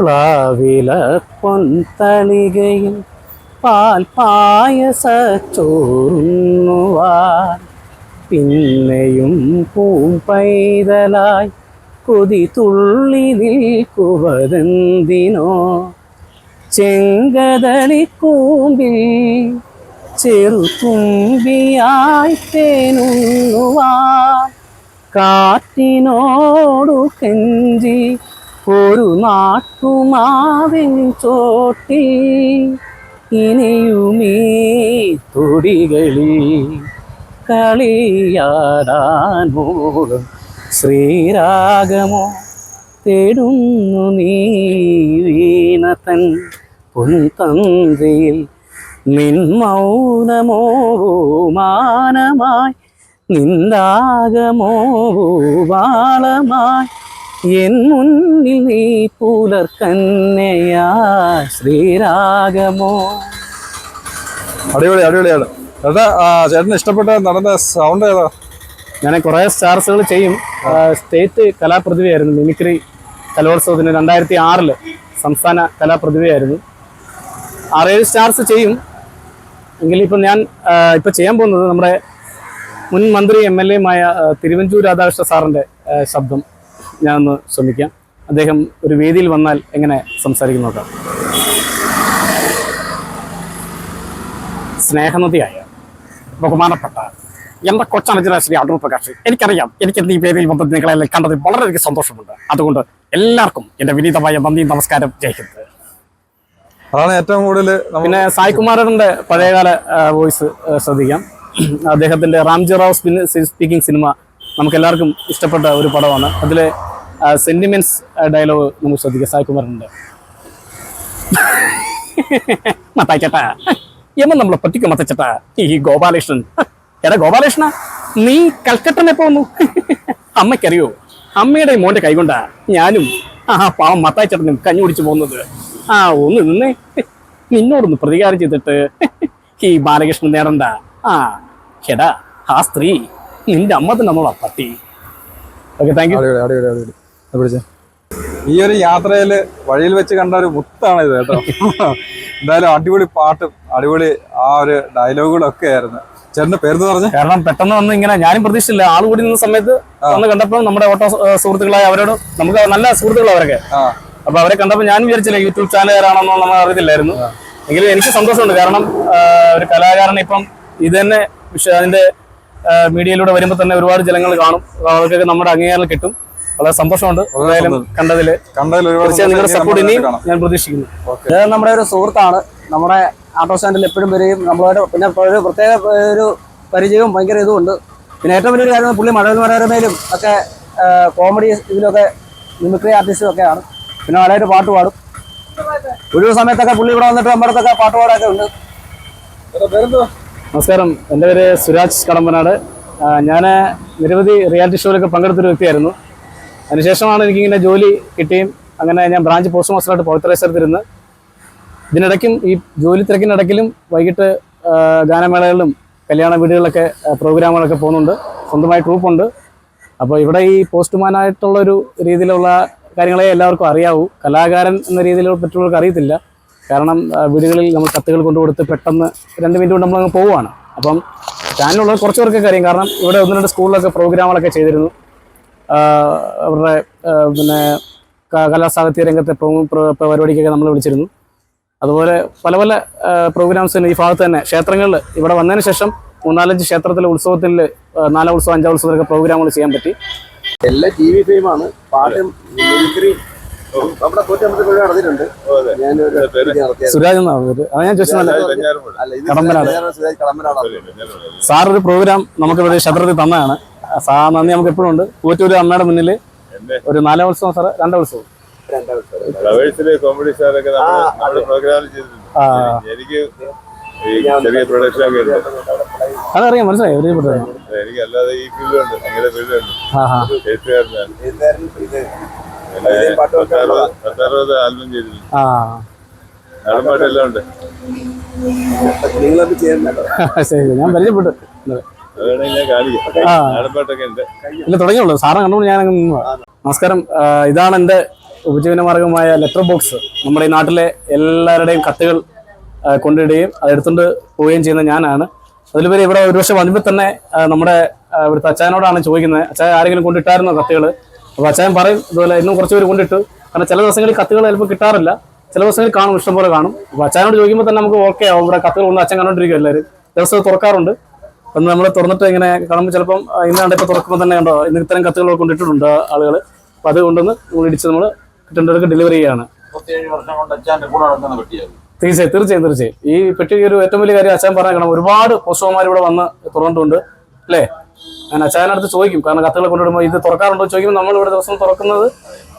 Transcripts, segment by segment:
പ്ലാവില പൊന്തളികയിൽ പാൽ പായസ ചോറുന്നുവാൻ പിന്നെയും പൂമ്പൈതലായി കൊതി തുള്ളി നിൽക്കുവതെന്തിനോ. ചെങ്കതളി കൂമ്പിൽ ചെറുതുമ്പിയായി തേനുവാൻ കാറ്റിനോടു കെഞ്ചി ഒരു നാട്ടുമാവിൻ ചോട്ടി ഇനിയുമീ കളിയാടാൻ കളിയാടാനോടും ശ്രീരാഗമോ തേടുന്നു നീ വീണതൻ പൊൻതന്ത്രയിൽ നിൻമൗനമോ മാനമായി നിന്ദാഗമോ വാളമായി എൻ മുന്നിൽ നീ പുലർക്കന്നയാ ശ്രീരാഗമോ? അടിപൊളി അടിപൊളിയാണ്. ചേട്ടാ ചേട്ടന് ഇഷ്ടപ്പെട്ട നടന്ന സൗണ്ട് ഏതാ? ഞാൻ കുറേ സ്റ്റാർസുകൾ ചെയ്യും. സ്റ്റേറ്റ് കലാപ്രതിഭയായിരുന്നു മിമിക്രി കലോത്സവത്തിന് രണ്ടായിരത്തി ആറിൽ സംസ്ഥാന കലാപ്രതിഭയായിരുന്നു. ആറേഴ് സ്റ്റാർസ് ചെയ്യും. എങ്കിലും ഇപ്പം ഞാൻ ഇപ്പം ചെയ്യാൻ പോകുന്നത് നമ്മുടെ മുൻ മന്ത്രി എം എൽ എയുമായ തിരുവഞ്ചൂർ രാധാകൃഷ്ണ സാറിന്റെ ശബ്ദം. ഞാൻ ഒന്ന് ശ്രമിക്കാം. അദ്ദേഹം ഒരു വേദിയിൽ വന്നാൽ എങ്ങനെ സംസാരിക്കുന്നു നോക്കാം. സ്നേഹനദിയായ ബഹുമാനപ്പെട്ട എന്റെ കൊച്ചനജന ശ്രീ അടൂർ പ്രകാശ്. എനിക്കറിയാം എനിക്ക് ഈ വേദിയിൽ വന്നത് നിങ്ങളെ കണ്ടതിൽ വളരെയധികം സന്തോഷമുണ്ട്. അതുകൊണ്ട് എല്ലാവർക്കും എന്റെ വിനീതമായ നന്ദി നമസ്കാരം ജയിക്കുന്നത് അതാണ് ഏറ്റവും കൂടുതൽ പിന്നെ സായികുമാരന്റെ പഴയകാല വോയിസ് ശ്രദ്ധിക്കാം. അദ്ദേഹത്തിന്റെ റാംജി റാവ് സ്പീക്കിംഗ് സിനിമ നമുക്ക് എല്ലാവർക്കും ഇഷ്ടപ്പെട്ട ഒരു പടമാണ്. അതിലെ സെന്റിമെന്റ്സ് ഡയലോഗ് നമുക്ക് ശ്രദ്ധിക്കാം സായ്കുമാരന്റെ മത്തായിച്ചേട്ടാ എമ്മ നമ്മളെ പറ്റിക്കും മത്തച്ചേട്ടാ ഈ ഗോപാലകൃഷ്ണൻ. എടാ ഗോപാലകൃഷ്ണ നീ കൽക്കട്ടനെ പോന്നു. അമ്മയ്ക്കറിയോ അമ്മയുടെ മോന്റെ കൈകൊണ്ടാ ഞാനും ആ പാവം മത്തായിച്ചേട്ടനും കഞ്ഞി കുടിച്ചു പോകുന്നത്. ആ ഒന്ന് നിന്നേ നിന്നോടൊന്ന് പ്രതികാരം ചെയ്തിട്ട് ഈ ബാലകൃഷ്ണൻ നേടണ്ട ആ എടാ ആ സ്ത്രീ നിന്റെ അമ്മ തന്നെ നമ്മളാ പട്ടി. ഓക്കെ താങ്ക് യു പിടിച്ചേ. ഈ ഒരു യാത്രയിൽ വഴിയിൽ വെച്ച് കണ്ട ഒരു മുത്താണ് ഇത് കേട്ടോ. എന്തായാലും അടിപൊളി പാട്ടും അടിപൊളി ആ ഒരു ഡയലോഗുകളൊക്കെ ആയിരുന്നു. ചേട്ടന്റെ പേര് പറഞ്ഞു? കാരണം പെട്ടെന്ന് വന്ന് ഇങ്ങനെ ഞാനും പ്രതീക്ഷിച്ചില്ല. ആൾ കൂടി നിന്ന സമയത്ത് വന്ന് കണ്ടപ്പോൾ നമ്മുടെ ഓട്ടോ സുഹൃത്തുക്കളായ അവരോട് നമുക്ക് നല്ല സുഹൃത്തുക്കൾ അവരൊക്കെ. അപ്പൊ അവരെ കണ്ടപ്പോൾ ഞാൻ വിചാരിച്ചില്ല യൂട്യൂബ് ചാനലുകാരാണെന്നോ നമ്മൾ അറിയത്തില്ലായിരുന്നു. എങ്കിലും എനിക്ക് സന്തോഷമുണ്ട്. കാരണം ഒരു കലാകാരൻ ഇപ്പം ഇത് തന്നെ അതിന്റെ മീഡിയയിലൂടെ വരുമ്പോൾ തന്നെ ഒരുപാട് ജനങ്ങൾ കാണും. അവർക്കൊക്കെ നമ്മുടെ അംഗീകാരം കിട്ടും. വളരെ സന്തോഷമുണ്ട്. കണ്ടതിൽ കണ്ടതിൽ കണ്ടതിൽ നിങ്ങളുടെ സപ്പോർട്ട് ഇനി ഇനിയും ഞാൻ പ്രതീക്ഷിക്കുന്നു. ഇത് നമ്മുടെ ഒരു സുഹൃത്താണ്. നമ്മുടെ ആട്ടോ സ്റ്റാൻഡിൽ എപ്പോഴും വരികയും നമ്മളോട് പിന്നെ ഒരു പ്രത്യേക ഒരു പരിചയവും ഭയങ്കര ഇതുമുണ്ട്. പിന്നെ ഏറ്റവും വലിയൊരു കാര്യം പുള്ളി മഴവിൽ മനോരമയിലും ഒക്കെ കോമഡി ഇതിലൊക്കെ മിമിക്രി ആർട്ടിസ്റ്റും ഒക്കെയാണ്. പിന്നെ നല്ലതായിട്ട് പാട്ട് പാടും. ഒഴിവ് സമയത്തൊക്കെ പുള്ളി ഇവിടെ വന്നിട്ട് നമ്മുടെ അടുത്തൊക്കെ പാട്ട് പാടൊക്കെ ഉണ്ട്? നമസ്കാരം. എന്റെ പേര് സുരാജ് കടമ്പനാട്. ഞാൻ നിരവധി റിയാലിറ്റി ഷോയിലൊക്കെ പങ്കെടുത്തൊരു വ്യക്തിയായിരുന്നു. അതിനുശേഷമാണ് എനിക്കിങ്ങനെ ജോലി കിട്ടിയും. അങ്ങനെ ഞാൻ ബ്രാഞ്ച് പോസ്റ്റ് മാസ്റ്ററായിട്ട് പവിത്രേശ്വരത്തിരുന്ന് ഇതിനിടയ്ക്കും ഈ ജോലി തിരക്കിനിടയ്ക്കിലും വൈകിട്ട് ഗാനമേളകളിലും കല്യാണ വീടുകളിലൊക്കെ പ്രോഗ്രാമുകളൊക്കെ പോകുന്നുണ്ട്. സ്വന്തമായി ട്രൂപ്പുണ്ട്. അപ്പോൾ ഇവിടെ ഈ പോസ്റ്റ്മാനായിട്ടുള്ള ഒരു രീതിയിലുള്ള കാര്യങ്ങളെ എല്ലാവർക്കും അറിയാവൂ. കലാകാരൻ എന്ന രീതിയിൽ പറ്റുള്ളവർക്ക് അറിയത്തില്ല. കാരണം വീടുകളിൽ നമ്മൾ കത്തുകൾ കൊണ്ടുകൊടുത്ത് പെട്ടെന്ന് രണ്ട് മിനിറ്റ് കൊണ്ട് നമ്മളങ്ങ് പോവുകയാണ്. അപ്പം ചാനലുള്ളത് കുറച്ച് പേർക്കൊക്കെ അറിയാം. കാരണം ഇവിടെ ഒന്ന് രണ്ട് സ്കൂളിലൊക്കെ പ്രോഗ്രാമുകളൊക്കെ ചെയ്തിരുന്നു. അവരുടെ പിന്നെ കലാസാഹിത്യ രംഗത്തെ പ്രോ- പരിപാടിക്കൊക്കെ നമ്മൾ വിളിച്ചിരുന്നു. അതുപോലെ പല പല പ്രോഗ്രാംസിന് ഈ ഭാഗത്ത് തന്നെ ക്ഷേത്രങ്ങളിൽ ഇവിടെ വന്നതിന് ശേഷം മൂന്നാലഞ്ച് ക്ഷേത്രത്തിലെ ഉത്സവത്തിൽ നാലാം ഉത്സവം അഞ്ചാം ഉത്സവത്തിലൊക്കെ പ്രോഗ്രാമുകൾ ചെയ്യാൻ പറ്റി. എല്ലാ ടി വി ഫെയിമാണ് പാട്ടും മിമിക്രി സുരാജ് എന്നാണ് പേര് അത് ഞാൻ ചോദിച്ചതല്ല കടമ്പനാട്. കടമ്പനാട്. സാർ ഒരു പ്രോഗ്രാം നമുക്ക് ഇവിടെ ക്ഷേത്രത്തിൽ തന്നതാണ്. ആ സാർ നന്ദി നമുക്ക് എപ്പോഴും ഉണ്ട്. പൂറ്റൂര് അമ്മയുടെ മുന്നിൽ ഒരു നാലാം ഉത്സവം സാറ് രണ്ടാം ഉത്സവം. കോമഡി പ്രോഗ്രാമിൽ ചെയ്തിട്ടുണ്ട്. എനിക്ക് ചെറിയ പ്രൊഡക്ഷൻ ഒക്കെ ഉണ്ട്. അതറിയാം മനസ്സിലായി. ഒരു എനിക്ക് അല്ലാതെ ഈ ഫീൽഡുണ്ട് അങ്ങനെ ഫീൽഡുണ്ട് എഴുത്തുകാരനാണ്. ആൽബം ചെയ്തിട്ടുണ്ട്. നാടൻപാട്ടെല്ലാം ഉണ്ട്. ശരി. ഞാൻ പരിചയപ്പെട്ടു. ഇല്ല തുടങ്ങിയുള്ളൂ. സാറിനെ കണ്ടുകൊണ്ട് ഞാൻ. നമസ്കാരം. ഇതാണ് എന്റെ ഉപജീവന മാർഗമായ ലെറ്റർ ബോക്സ്. നമ്മുടെ ഈ നാട്ടിലെ എല്ലാവരുടെയും കത്തുകൾ കൊണ്ടിടുകയും അത് എടുത്തുകൊണ്ട് പോവുകയും ചെയ്യുന്ന ഞാനാണ്. അതിലുപരി ഇവിടെ ഒരു വർഷം വരുമ്പോൾ തന്നെ നമ്മുടെ ഇവിടുത്തെ അച്ചായനോടാണ് ചോദിക്കുന്നത്. അച്ചായ ആരെങ്കിലും കൊണ്ടിട്ടായിരുന്നോ കത്തുകൾ അപ്പോൾ അച്ചായൻ പറയും ഇതുപോലെ ഇന്നും കുറച്ച് പേര് കൊണ്ടിട്ടു. കാരണം ചില ദിവസങ്ങളിൽ കത്തുകൾ ചിലപ്പോൾ കിട്ടാറില്ല. ചില ദിവസങ്ങളിൽ കാണും ഇഷ്ടംപോലെ കാണും. അപ്പോൾ അച്ചായനോട് ചോദിക്കുമ്പോൾ തന്നെ നമുക്ക് ഓക്കെ ആവും. ഇവിടെ കത്തുകൾ കൊണ്ട് അച്ഛൻ കണ്ടോണ്ടിരിക്കും എല്ലാവരും. ദിവസം തുറക്കാറുണ്ട്. അപ്പം നമ്മൾ തുറന്നിട്ട് ഇങ്ങനെ കാണുമ്പോൾ ചിലപ്പം ഇന്നാണ്ട് ഇന്ന് കണ്ടപ്പോൾ തുറക്കുമ്പോൾ തന്നെ കണ്ടോ ഇന്ന് ഇത്തരം കത്തുകൾ കൊണ്ടിട്ടുണ്ട് ആളുകൾ അപ്പോൾ അത് കൊണ്ടുവന്ന് നമ്മൾ ഇടിച്ച് നമ്മൾ കിട്ടേണ്ടവർക്ക് ഡെലിവറി ചെയ്യാണ്. തീർച്ചയായും തീർച്ചയായും തീർച്ചയായും. ഈ പെട്ടി ഒരു ഏറ്റവും വലിയ കാര്യം അച്ഛൻ പറഞ്ഞ കാരണം ഒരുപാട് പോസ്റ്റർമാർ ഇവിടെ വന്ന് തുറന്നിട്ടുണ്ട് അല്ലേ? ഞാൻ അച്ഛനടുത്ത് ചോദിക്കും കാരണം കത്തുകൾ കൊണ്ടിടുമ്പോൾ ഇത് തുറക്കാറുണ്ടോ ചോദിക്കും നമ്മൾ ഇവിടെ ദിവസം തുറക്കുന്നത്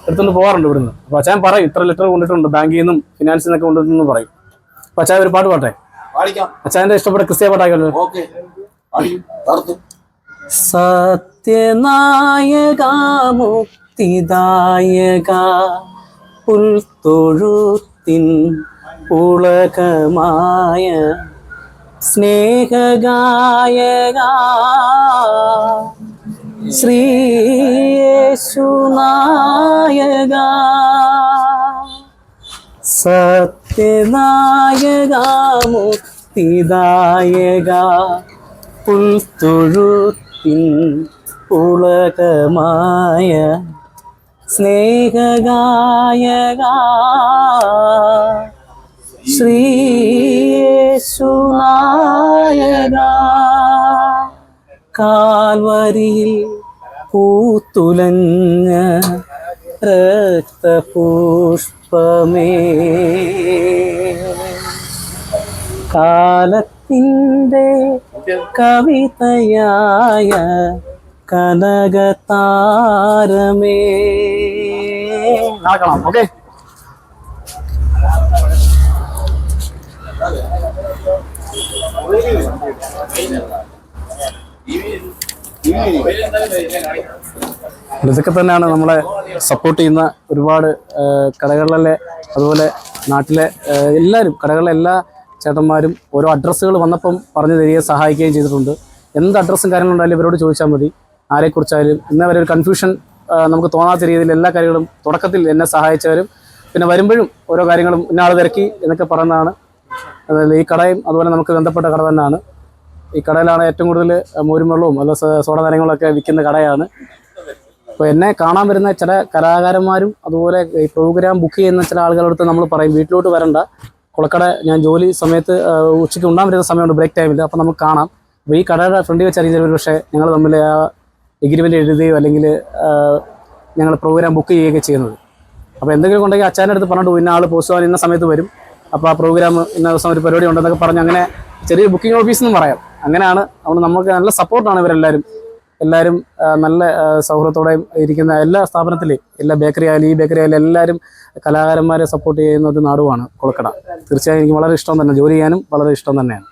എടുത്തുകൊണ്ട് പോകാറുണ്ട് ഇവിടുന്ന്. അപ്പോൾ അച്ഛൻ പറയും ഇത്ര ലെറ്റർ കൊണ്ടിട്ടുണ്ട് ബാങ്കിൽ നിന്നും ഫിനാൻസിൽ നിന്നൊക്കെ കൊണ്ടിട്ടുണ്ടെന്ന് പറയും. അപ്പോൾ അച്ഛൻ ഒരു പാട്ട് പാട്ടെ? അച്ഛന്റെ ഇഷ്ടപ്പെട്ട ക്രിസ്ത്യ പാട്ടാക്കല്ലോ മുക്തിദായക പുൽത്തൊഴുത്തിൻ പുളകമായ സ്നേഹഗായക. ശ്രീയേശുനായക സത്യനായക മുക്തിദായക പുൽത്തൊഴുത്തിൻ പുളകമായ സ്നേഹഗായക ശ്രീയേശുനായക. കാൽവരിയിൽ പൂത്തുലഞ്ഞ രക്തപുഷ്പമേ. കാലത്തിന്റെ കവിതയായ കനകതാരമേ. നടക്കണം ഓക്കെ? ഇതൊക്കെ തന്നെയാണ് നമ്മളെ സപ്പോർട്ട് ചെയ്യുന്ന ഒരുപാട് കടകളിലെ അതുപോലെ നാട്ടിലെ എല്ലാവരും കടകളിലെ എല്ലാ ചേട്ടന്മാരും ഓരോ അഡ്രസ്സുകൾ വന്നപ്പം പറഞ്ഞു തരികയും സഹായിക്കുകയും ചെയ്തിട്ടുണ്ട്. എന്ത് അഡ്രസ്സും കാര്യങ്ങളുണ്ടായാലും ഇവരോട് ചോദിച്ചാൽ മതി. ആരെക്കുറിച്ചായാലും ഇന്നേ വരെ ഒരു കൺഫ്യൂഷൻ നമുക്ക് തോന്നാത്ത രീതിയിൽ എല്ലാ കാര്യങ്ങളും തുടക്കത്തിൽ എന്നെ സഹായിച്ചവരും പിന്നെ വരുമ്പോഴും ഓരോ കാര്യങ്ങളും ഇന്ന ആൾ തിരക്കി എന്നൊക്കെ പറയുന്നതാണ്. അതായത് ഈ കടയും അതുപോലെ നമുക്ക് ബന്ധപ്പെട്ട കട തന്നെയാണ്. ഈ കടയിലാണ് ഏറ്റവും കൂടുതൽ മോരും വെള്ളവും അല്ല സോഡ നരങ്ങളൊക്കെ വിൽക്കുന്ന കടയാണ്. അപ്പോൾ എന്നെ കാണാൻ വരുന്ന ചില കലാകാരന്മാരും അതുപോലെ ഈ പ്രോഗ്രാം ബുക്ക് ചെയ്യുന്ന ചില ആളുകളുടെ അടുത്ത് നമ്മൾ പറയും വീട്ടിലോട്ട് വരണ്ട. കുളക്കട ഞാൻ ജോലി സമയത്ത് ഉച്ചയ്ക്ക് ഉണ്ടാൻ വരുന്ന സമയമുണ്ട് ബ്രേക്ക് ടൈമിൽ അപ്പോൾ നമുക്ക് കാണാം. അപ്പോൾ ഈ കടയുടെ ഫ്രണ്ടിൽ വെച്ച് അറിയിച്ച ഒരു പക്ഷേ ഞങ്ങൾ തമ്മിൽ ആ എഗ്രിമെന്റ് എഴുതുകയോ അല്ലെങ്കിൽ ഞങ്ങൾ പ്രോഗ്രാം ബുക്ക് ചെയ്യുകയൊക്കെ ചെയ്യുന്നത്. അപ്പോൾ എന്തെങ്കിലും ഉണ്ടെങ്കിൽ അച്ഛന്റെ അടുത്ത് പറഞ്ഞിട്ട് ഇന്ന ആൾ പോസ്റ്റ് ഇന്ന സമയത്ത് വരും. അപ്പോൾ ആ പ്രോഗ്രാം ഇന്ന ദിവസം ഒരു പരിപാടി ഉണ്ടെന്നൊക്കെ പറഞ്ഞ് അങ്ങനെ ചെറിയ ബുക്കിംഗ് ഓഫീസ് എന്ന് പറയാം. അങ്ങനെയാണ്. അതുകൊണ്ട് നമുക്ക് നല്ല സപ്പോർട്ടാണ് ഇവരെല്ലാവരും. എല്ലാവരും നല്ല സൗഹൃദത്തോടെയും ഇരിക്കുന്ന എല്ലാ സ്ഥാപനത്തിലെയും എല്ലാ ബേക്കറി ആയാലും ഈ ബേക്കറി ആയാലും എല്ലാവരും കലാകാരന്മാരെ സപ്പോർട്ട് ചെയ്യുന്ന ഒരു നാടുമാണ് കൊളക്കട. തീർച്ചയായും എനിക്ക് വളരെ ഇഷ്ടം തന്നെ ജോലി ചെയ്യാനും വളരെ ഇഷ്ടം തന്നെയാണ്.